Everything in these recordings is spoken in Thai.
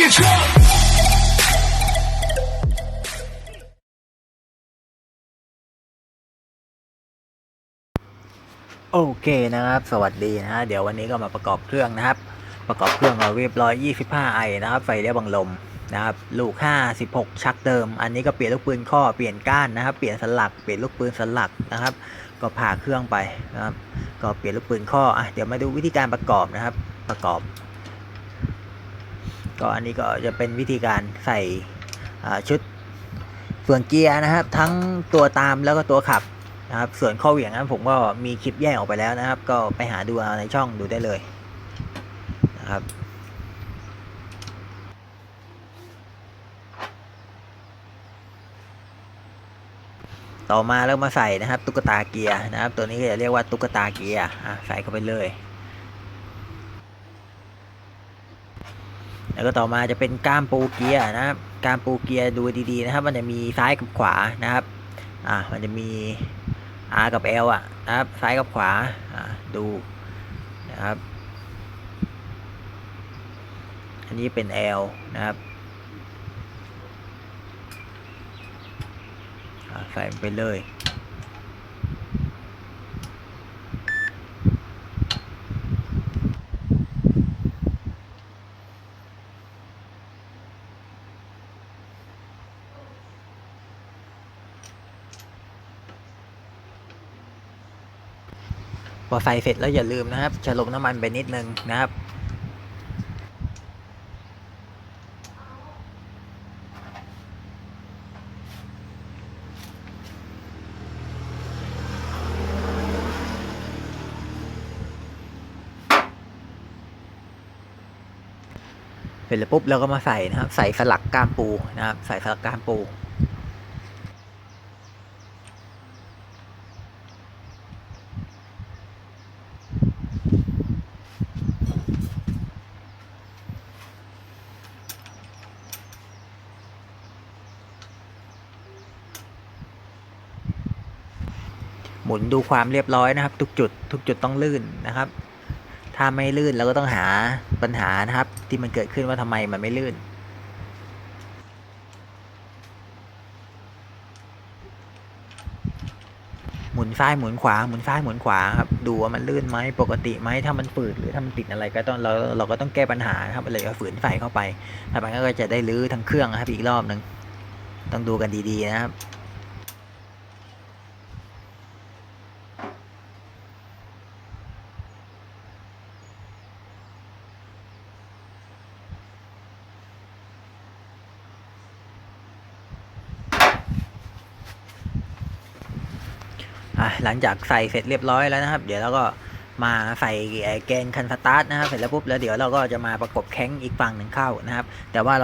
โอเคนะครับ สวัสดีนะฮะเดี๋ยววันนี้ก็มาประกอบเครื่องนะครับ ประกอบเครื่องเราเรียบร้อย25ไอนะครับ ไฟเลี้ยวบังลมนะครับ ลูก 56 ชักเดิม อันนี้ก็เปลี่ยนลูกปืนข้อ เปลี่ยนก้านนะครับ เปลี่ยนสลัก เปลี่ยนลูกปืนสลักนะครับ ก็ผ่าเครื่องไปนะครับ ก็เปลี่ยนลูกปืนข้อ อะ เดี๋ยวมาดูวิธีการประกอบนะครับ ประกอบ ก็อันนี้ก็จะเป็นวิธีการใส่ชุดเฟืองเกียร์นะครับ ทั้งตัวตามแล้วก็ตัวขับนะครับ ส่วนข้อเหวี่ยงนั้นผมก็มีคลิปแยกออกไปแล้วนะครับ ก็ไปหาดูาในช่องดูได้เลยนะครับต่อมาแล้วมาใส่นะครับ ตุ๊กตาเกียร์นะครับ ตัวนี้จะเรียกว่าตุ๊กตาเกียร์ใส่เข้าไปเลย แล้วก็ต่อมาจะเป็นก้ามปูเกียร์นะครับก้ามปูเกียร์ดูดีๆนะครับ มันจะมีซ้ายกับขวานะครับอะมันจะมี R กับ L อะนะครับซ้ายกับขวาอะดูนะครับ อันนี้เป็น L นะครับใส่ไปเลย พอใส่เสร็จแล้วอย่าลืมนะครับจะลงน้ำมันไปนิดนึงนะครับเสร็จแล้วปุ๊บเราก็มาใส่นะครับ ใส่สลักก้ามปูนะครับ ใส่สลักก้ามปู ห มุนดูความเรียบร้อยนะครับ ทุกจุด ทุกจุดต้องลื่นนะครับ ถ้าไม่ลื่นเราก็ต้องหาปัญหานะครับ ที่มันเกิดขึ้นว่าทำไมมันไม่ลื่น หมุนซ้ายหมุนขวาหมุนซ้ายหมุนขวาครับดูว่ามันลื่นไหมปกติไหมถ้ามันฝืดหรือถ้ามันติดอะไรก็ต้องเราเราก็ต้องแก้ปัญหาครับเลยก็ฝืนไฟเข้าไปถ้ามันก็จะได้รื้อทั้งเครื่องครับอีกรอบหนึ่งต้องดูกันดีๆนะครับ ลังจากใส่เสร็จเรียบร้อยแล้วนะครับ เดี๋ยวเราก็มาใส่แกนคันสตาร์ทนะครับ เสร็จแล้วปุ๊บแล้วเดี๋ยวเราก็จะมาประกบแข้งอีกฝั่งหนึ่งเข้านะครับ แต่ว่า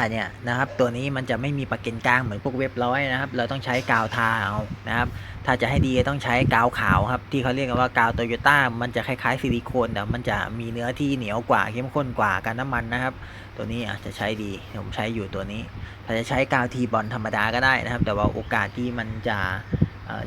125 เนี่ยนะครับ ตัวนี้มันจะไม่มีประเกนกลางเหมือนพวกเว็บร้อยนะครับ เราต้องใช้กาวทาเอานะครับ ถ้าจะให้ดีต้องใช้กาวขาวครับ ที่เขาเรียกกันว่ากาวโตโยต้า มันจะคล้ายๆซิลิโคนแต่มันจะมีเนื้อที่เหนียวกว่าเข้มข้นกว่ากันน้ำมันนะครับ ตัวนี้อาจจะใช้ดีผมใช้อยู่ตัวนี้ ถ้าจะใช้กาวทีบอลธรรมดาก็ได้นะครับ แต่ว่าโอกาสที่มันจะ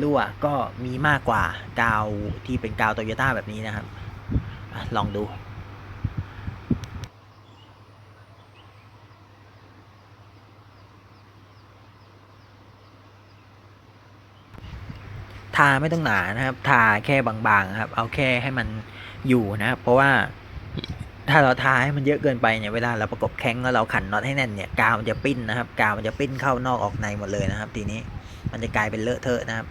รั่วก็มีมากกว่ากาวที่เป็นกาวโตโยต้าแบบนี้นะครับอลองดูทาไม่ต้องหนานะครับ ทาแค่บางๆครับ เอาแค่ให้มันอยู่นะครับ เพราะว่าถ้าเราทาให้มันเยอะเกินไปเนี่ย เวลาเราประกบแข้งแล้วเราขันน็อตให้แน่นเนี่ย กาวมันจะปิ้นนะครับ กาวมันจะปิ้นเข้านอกออกในหมดเลยนะครับ ทีนี้ มันจะกลายเป็นเลอะเทอะนะครับ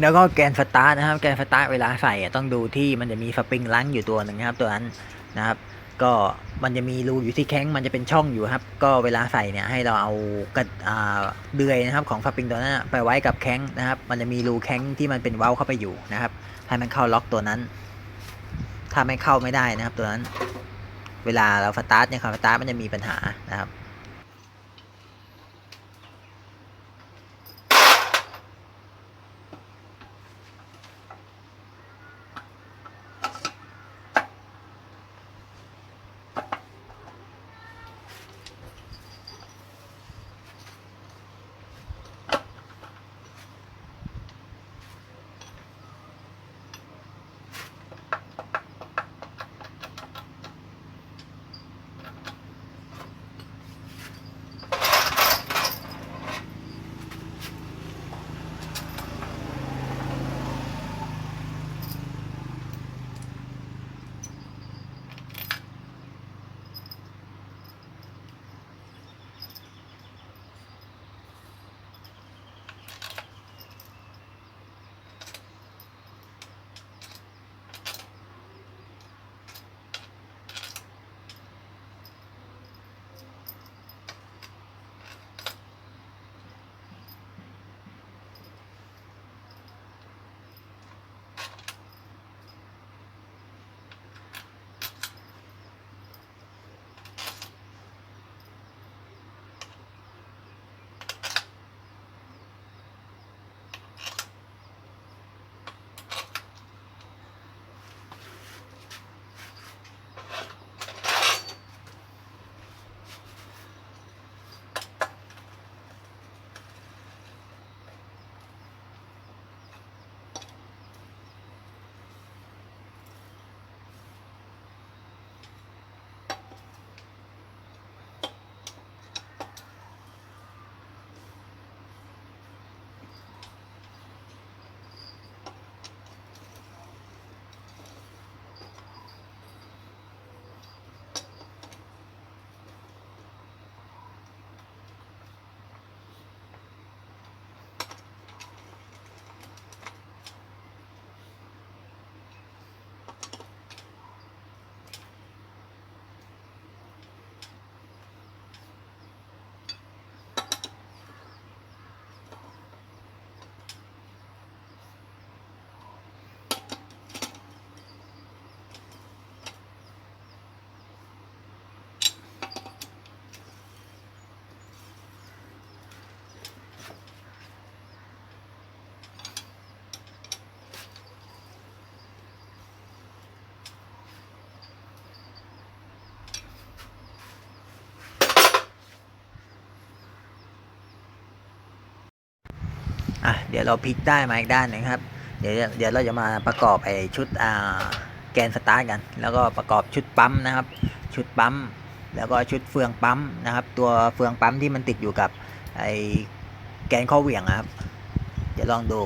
แล้วก็แกนสตาร์ทนะครับ แกนสตาร์ทเวลาใส่ต้องดูที่มันจะมีสปริงลังอยู่ตัวหนึ่งนะครับ ตัวนั้นนะครับ ก็มันจะมีรูอยู่ที่แข้งมันจะเป็นช่องอยู่ครับ ก็เวลาใส่เนี่ยให้เราเอากระเดือยนะครับของสปริงตัวนั้นไปไว้กับแข้งนะครับ มันจะมีรูแข้งที่มันเป็นเว้าเข้าไปอยู่นะครับ ให้มันเข้าล็อกตัวนั้น ถ้าไม่เข้าไม่ได้นะครับ ตัวนั้น เวลาเราสตาร์ทเนี่ยครับสตาร์ทมันจะมีปัญหานะครับ อะเดี๋ยวเราพลิกได้มาอีกด้านหนึ่งครับ เดี๋ยวเดี๋ยวเราจะมาประกอบไอชุดอ่าแกนสตาร์ทกัน แล้วก็ประกอบชุดปั๊มนะครับ ชุดปั๊มแล้วก็ชุดเฟืองปั๊มนะครับ ตัวเฟืองปั๊มที่มันติดอยู่กับไอแกนข้อเหวี่ยงครับ เดี๋ยวลองดู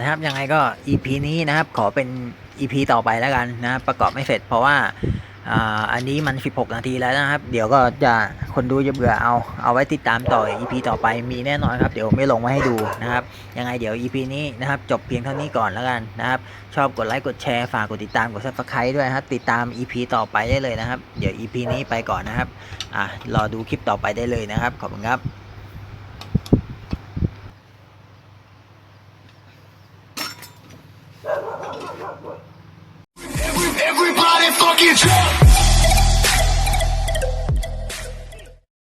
นะครับยังไงก็ EP นี้นะครับขอเป็น EP ต่อไปแล้วกันนะรประกอบไม่เสร็จเพราะว่าอ่าอันนี้มัน 16 นาทีแล้วนะครับ เดี๋ยวก็จะคนดูจะเบื่อเอาเอาไว้ติดตามต่อ EP ต่อไปมีแน่นอนครับ เดี๋ยวไม่ลงไว้ให้ดูนะครับ ยังไงเดี๋ยว EP นี้นะครับ จบเพียงเท่านี้ก่อนแล้วกันนะครับ ชอบกดไลค์กดแชร์ฝากกดติดตามกด subscribe ด้วยนะครับ ติดตาม EP ต่อไปได้เลยนะครับ เดี๋ยว EP นี้ไปก่อนนะครับอะรอดูคลิปต่อไปได้เลยนะครับขอบคุณครับ